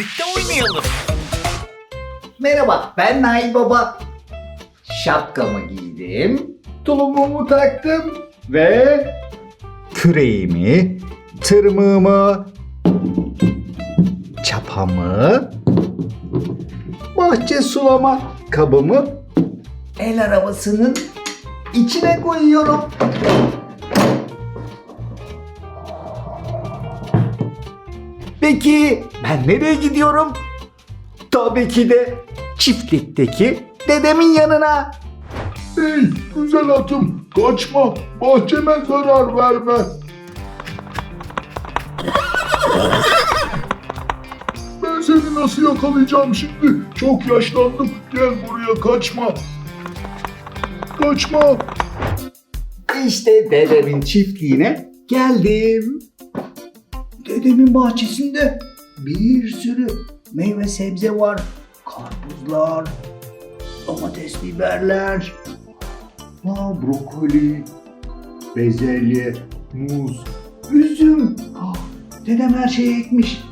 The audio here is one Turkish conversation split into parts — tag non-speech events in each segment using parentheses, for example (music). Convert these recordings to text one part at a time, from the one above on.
Birlikte oynayalım. Merhaba, ben Nail Baba. Şapkamı giydim, tulumumu taktım ve küreğimi, tırmığımı, çapamı, bahçe sulama kabımı el arabasının içine koyuyorum. Peki ben nereye gidiyorum? Tabii ki de çiftlikteki dedemin yanına. Hey güzel atım kaçma bahçeme zarar verme. Ben seni nasıl yakalayacağım şimdi? Çok yaşlandım. Gel buraya kaçma. Kaçma. İşte dedemin çiftliğine geldim. Dedemin bahçesinde bir sürü meyve sebze var. Karpuzlar, domates, biberler, aa, brokoli, bezelye, muz, üzüm. Ah, dedem her şeyi ekmiş.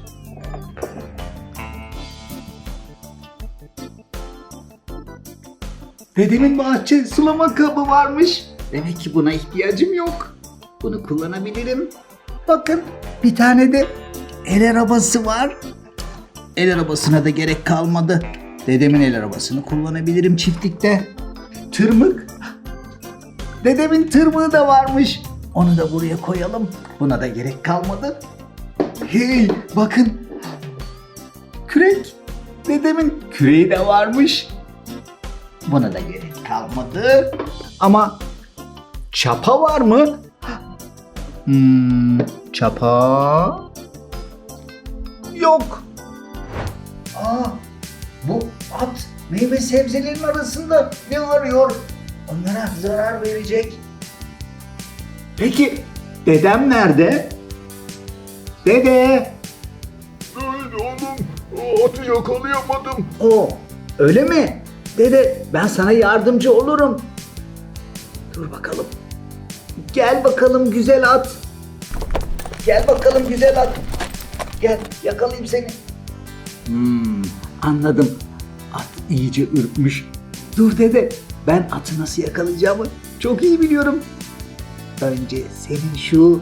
Dedemin bahçe sulama kabı varmış. Demek ki buna ihtiyacım yok. Bunu kullanabilirim. Bakın bir tane de el arabası var. El arabasına da gerek kalmadı. Dedemin el arabasını kullanabilirim çiftlikte. Tırmık. Dedemin tırmığı da varmış. Onu da buraya koyalım. Buna da gerek kalmadı. Hey bakın. Kürek. Dedemin küreği de varmış. Buna da gerek kalmadı. Ama çapa var mı? Hmm, çapa yok. Aa, bu at meyve sebzelerin arasında ne arıyor? Onlara zarar verecek. Peki dedem nerede? Dede. Oğlum atı yakalayamadım. O öyle mi? Dede ben sana yardımcı olurum. Dur bakalım. Gel bakalım güzel at. Gel bakalım güzel at. Gel yakalayayım seni. Hmm, anladım. At iyice ürkmüş. Dur dede ben atı nasıl yakalayacağımı çok iyi biliyorum. Önce senin şu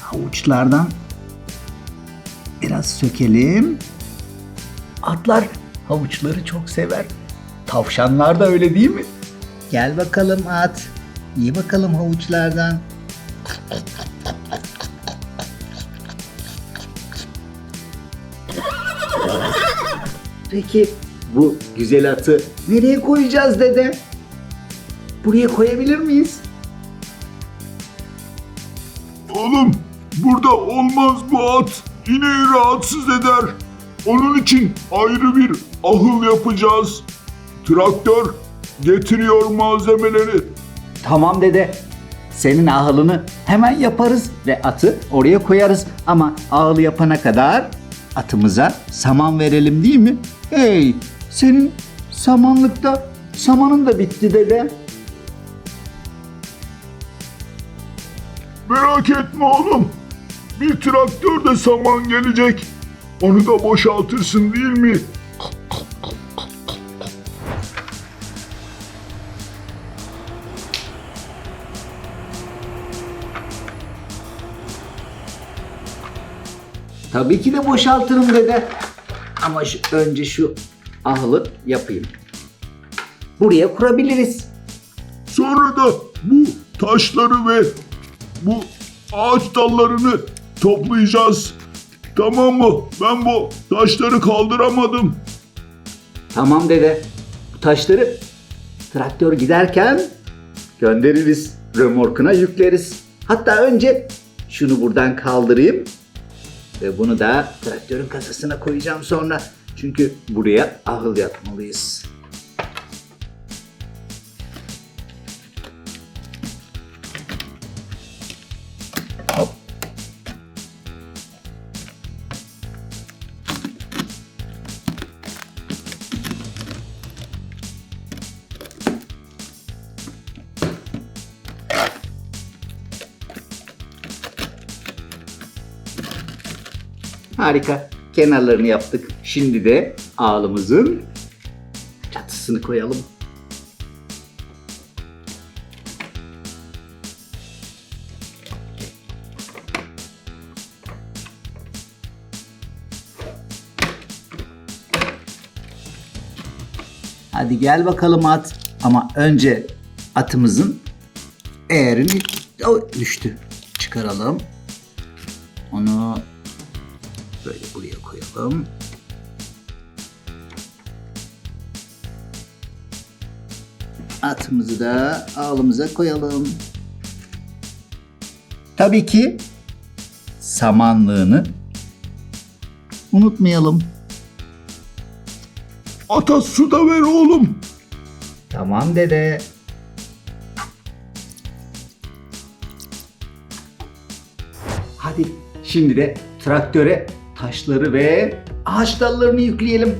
havuçlardan biraz sökelim. Atlar havuçları çok sever. Tavşanlar da öyle değil mi? Gel bakalım at. Ye bakalım havuçlardan. Peki bu güzel atı nereye koyacağız dede? Buraya koyabilir miyiz? Oğlum burada olmaz bu at. İneği rahatsız eder. Onun için ayrı bir ahıl yapacağız. Traktör getiriyor malzemeleri. Tamam dede. Senin ahılını hemen yaparız ve atı oraya koyarız. Ama ahılı yapana kadar atımıza saman verelim değil mi? Hey senin samanlıkta samanın da bitti dede. Merak etme oğlum. Bir traktör de saman gelecek. Onu da boşaltırsın değil mi? Tabii ki de boşaltırım dede. Ama şu, önce şu ahılı yapayım. Buraya kurabiliriz. Sonra da bu taşları ve bu ağaç dallarını toplayacağız. Tamam mı? Ben bu taşları kaldıramadım. Tamam dede. Bu taşları traktör giderken göndeririz. Römorkuna yükleriz. Hatta önce şunu buradan kaldırayım. Ve bunu da traktörün kasasına koyacağım sonra. Çünkü buraya ahıl yapmalıyız. Harika. kenarlarını yaptık. Şimdi de ağlımızın çatısını koyalım. Hadi gel bakalım at. Ama önce atımızın eğerini o düştü. Çıkaralım. Onu böyle buraya koyalım. Atımızı da ağlımıza koyalım. Tabii ki samanlığını unutmayalım. Ata su da ver oğlum. Tamam dede. Hadi şimdi de traktöre taşları ve ağaç dallarını yükleyelim.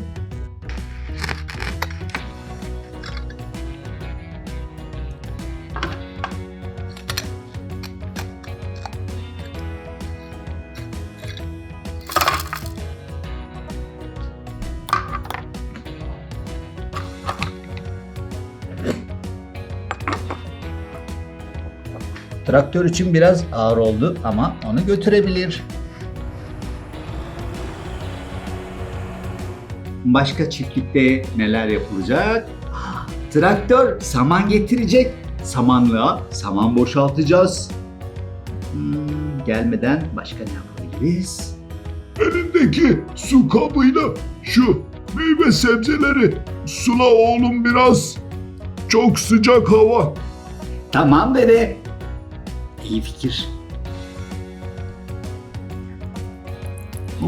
Traktör için biraz ağır oldu ama onu götürebilir. Başka çiftlikte neler yapılacak? Traktör saman getirecek. Samanlığa saman boşaltacağız. Hmm, gelmeden başka ne yapabiliriz? Elindeki su kabıyla şu meyve sebzeleri sula oğlum biraz. Çok sıcak hava. Tamam dede. İyi fikir.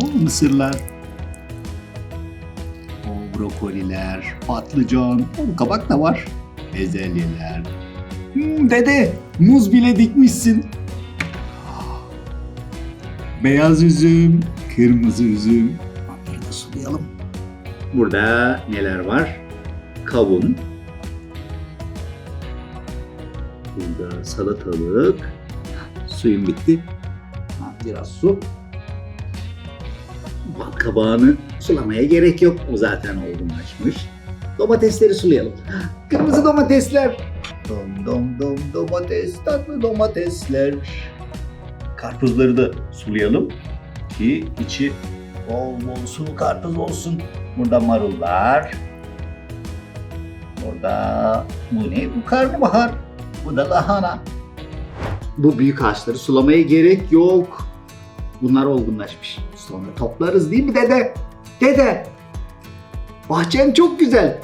O mısırlar. Brokoliler, patlıcan, kabak da var. Bezelyeler. Hmm, dede, muz bile dikmişsin. Beyaz üzüm, kırmızı üzüm. Onları da sulayalım. Burada neler var? Kavun, Burada salatalık. Suyum bitti. Biraz su. Kabağını sulamaya gerek yok. O zaten olgunlaşmış. Domatesleri sulayalım. (gasps) Kırmızı domatesler. Dom dom dom domates, tatlı domatesler. Karpuzları da sulayalım ki içi bol bol sulu karpuz olsun. Burada marullar. Burada bu ne? Bu karnabahar. Bu da lahana. Bu büyük ağaçları sulamaya gerek yok. Bunlar olgunlaşmış. Sonra toplarız değil mi dede? Dede! Bahçen çok güzel.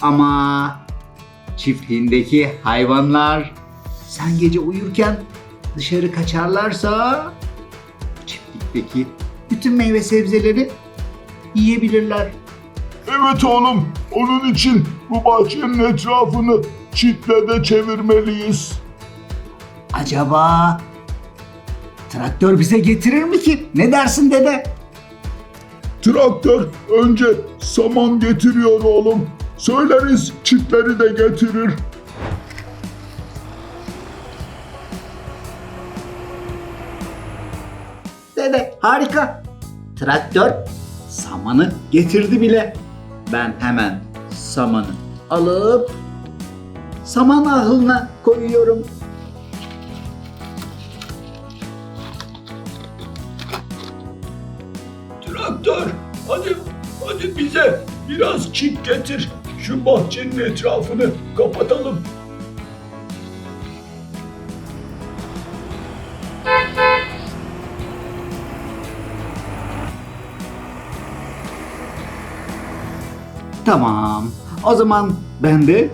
Ama çiftliğindeki hayvanlar sen gece uyurken dışarı kaçarlarsa çiftlikteki bütün meyve sebzeleri yiyebilirler. Evet oğlum onun için bu bahçenin etrafını çitle de çevirmeliyiz. Acaba traktör bize getirir mi ki? Ne dersin dede? Traktör önce saman getiriyor oğlum. Söyleriz çitleri de getirir. Dede harika. Traktör samanı getirdi bile. Ben hemen samanı alıp saman ahılına koyuyorum. Biraz çit getir. Şu bahçenin etrafını kapatalım. Tamam. O zaman ben de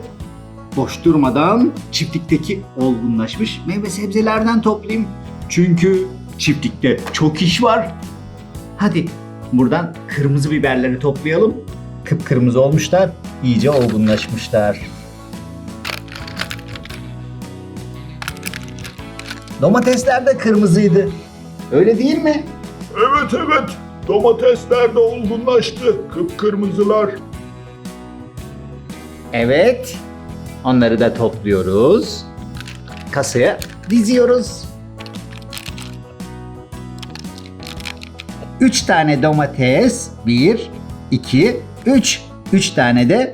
boş durmadan çiftlikteki olgunlaşmış meyve sebzelerden toplayayım. Çünkü çiftlikte çok iş var. Hadi buradan kırmızı biberleri toplayalım. Kıpkırmızı olmuşlar, iyice olgunlaşmışlar. Domatesler de kırmızıydı. Öyle değil mi? Evet evet domatesler de olgunlaştı. Kıpkırmızılar. Evet. Onları da topluyoruz. Kasaya diziyoruz. 3 tane domates. 1, 2, 3. 3 tane de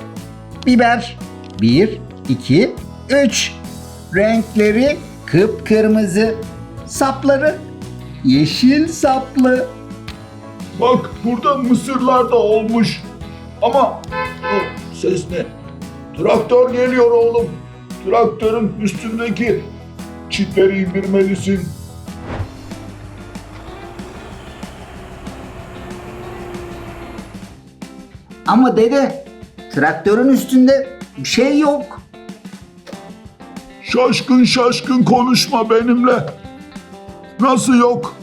biber. 1, 2, 3. Renkleri kıpkırmızı. Sapları yeşil saplı. Bak burada mısırlar da olmuş. Ama o ses ne? Traktör geliyor oğlum. Traktörün üstündeki çitleri indirmelisin. Ama dede traktörün üstünde bir şey yok. Şaşkın şaşkın konuşma benimle. Nasıl yok?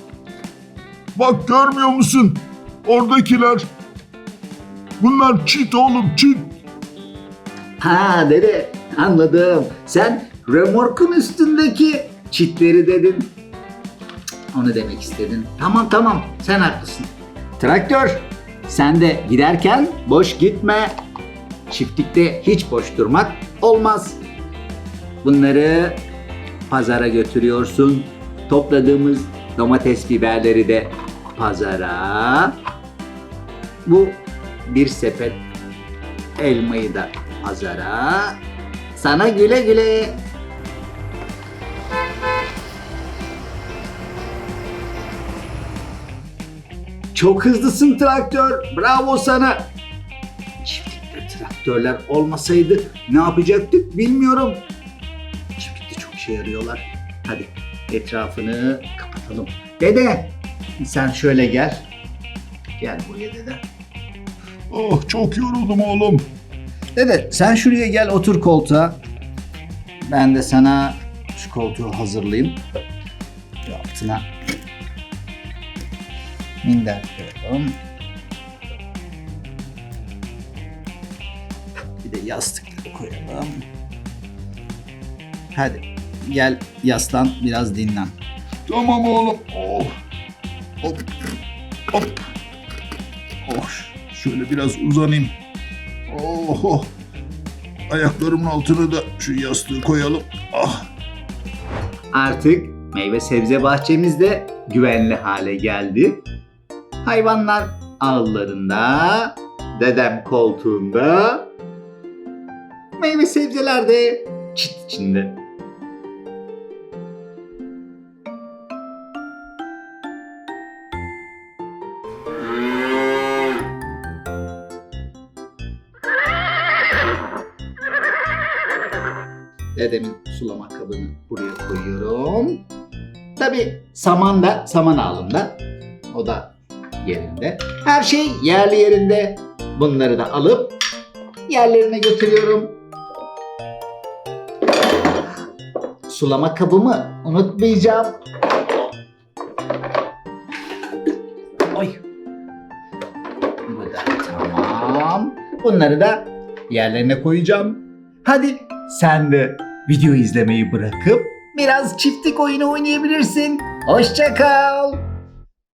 Bak görmüyor musun? Oradakiler. Bunlar çit oğlum çit. Ha dede anladım. Sen remorkun üstündeki çitleri dedin. Cık, Onu demek istedin. Tamam tamam sen haklısın. Traktör sen de giderken boş gitme. Çiftlikte hiç boş durmak olmaz. Bunları pazara götürüyorsun. Topladığımız domates biberleri de pazara. Bu bir sepet elmayı da pazara. Sana güle güle. Çok hızlısın traktör. Bravo sana. Çiftlikte traktörler olmasaydı ne yapacaktık bilmiyorum. Çiftlikte çok işe yarıyorlar. Hadi etrafını kapatalım. Dede sen şöyle gel. Gel buraya dede. Oh çok yoruldum oğlum. Dede sen şuraya gel otur koltuğa. Ben de sana şu koltuğu hazırlayayım. Altına minder koyalım. Bir de yastıkları koyalım. Hadi gel yaslan biraz dinlen. Tamam oğlum. Oh. Hop. Hop. Oh. Şöyle biraz uzanayım. Oh. oh. Ayaklarımın altına da şu yastığı koyalım. Ah. Artık meyve sebze bahçemiz de güvenli hale geldi. Hayvanlar ağlarında, dedem koltuğunda, meyve sebzeler de çit içinde. Dedemin sulama kabını buraya koyuyorum. Tabi saman da saman ağlında. O da yerinde. Her şey yerli yerinde. Bunları da alıp yerlerine götürüyorum. Sulama kabımı unutmayacağım. Oy. Bu da tamam. Bunları da yerlerine koyacağım. Hadi sen de video izlemeyi bırakıp biraz çiftlik oyunu oynayabilirsin. Hoşça kal.